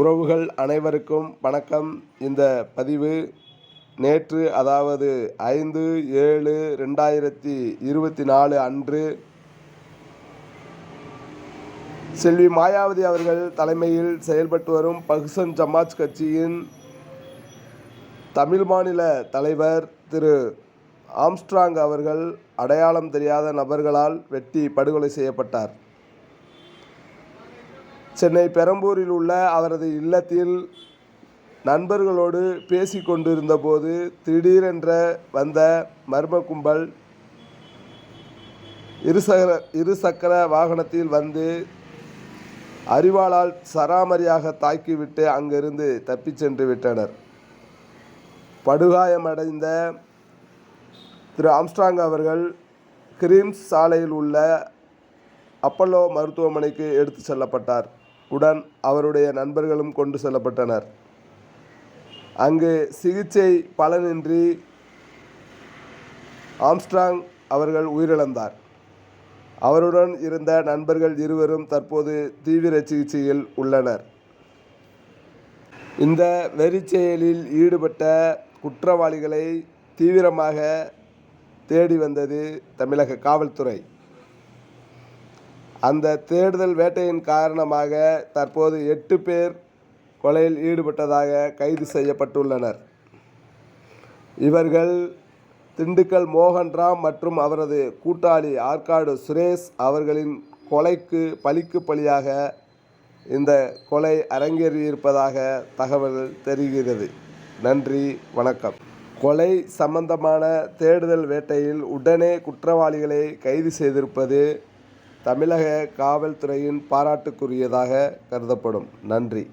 உறவுகள் அனைவருக்கும் வணக்கம். இந்த பதிவு நேற்று அதாவது ஐந்து ஏழு ரெண்டாயிரத்தி இருபத்தி நாலு அன்று செல்வி மாயாவதி அவர்கள் தலைமையில் செயல்பட்டு வரும் பகுசன் சமாஜ் கட்சியின் தமிழ் மாநில தலைவர் திரு ஆம்ஸ்ட்ராங் அவர்கள் அடையாளம் தெரியாத நபர்களால் வெட்டி படுகொலை செய்யப்பட்டார். சென்னை பெரம்பூரில் உள்ள அவரது இல்லத்தில் நண்பர்களோடு பேசி கொண்டிருந்தபோது திடீரென்ற வந்த மர்ம கும்பல் இருசக்கர இருசக்கர வாகனத்தில் வந்து அறிவாளால் சராமரியாக தாக்கிவிட்டு அங்கிருந்து தப்பிச் சென்று விட்டனர். படுகாயமடைந்த திரு ஆம்ஸ்ட்ராங் அவர்கள் கிரீம்ஸ் சாலையில் உள்ள அப்பல்லோ மருத்துவமனைக்கு எடுத்து செல்லப்பட்டார். உடன் அவருடைய நண்பர்களும் கொண்டு செல்லப்பட்டனர். அங்கு சிகிச்சை பலனின்றி ஆம்ஸ்ட்ராங் அவர்கள் உயிரிழந்தார். அவருடன் இருந்த நண்பர்கள் இருவரும் தற்போது தீவிர சிகிச்சையில் உள்ளனர். இந்த வெறிச்செயலில் ஈடுபட்ட குற்றவாளிகளை தீவிரமாக தேடி வந்தது தமிழக காவல்துறை. அந்த தேடுதல் வேட்டையின் காரணமாக தற்போது எட்டு பேர் கொலையில் ஈடுபட்டதாக கைது செய்யப்பட்டுள்ளனர். இவர்கள் திண்டுக்கல் மோகன்ராம் மற்றும் அவரது கூட்டாளி ஆற்காடு சுரேஷ் அவர்களின் கொலைக்கு பழிக்கு பலியாக இந்த கொலை அரங்கேறியிருப்பதாக தகவல் தெரிகிறது. நன்றி வணக்கம். கொலை சம்பந்தமான தேடுதல் வேட்டையில் உடனே குற்றவாளிகளை கைது செய்திருப்பது தமிழக காவல்துறையின் பாராட்டுக்குரியதாக கருதப்படும். நன்றி.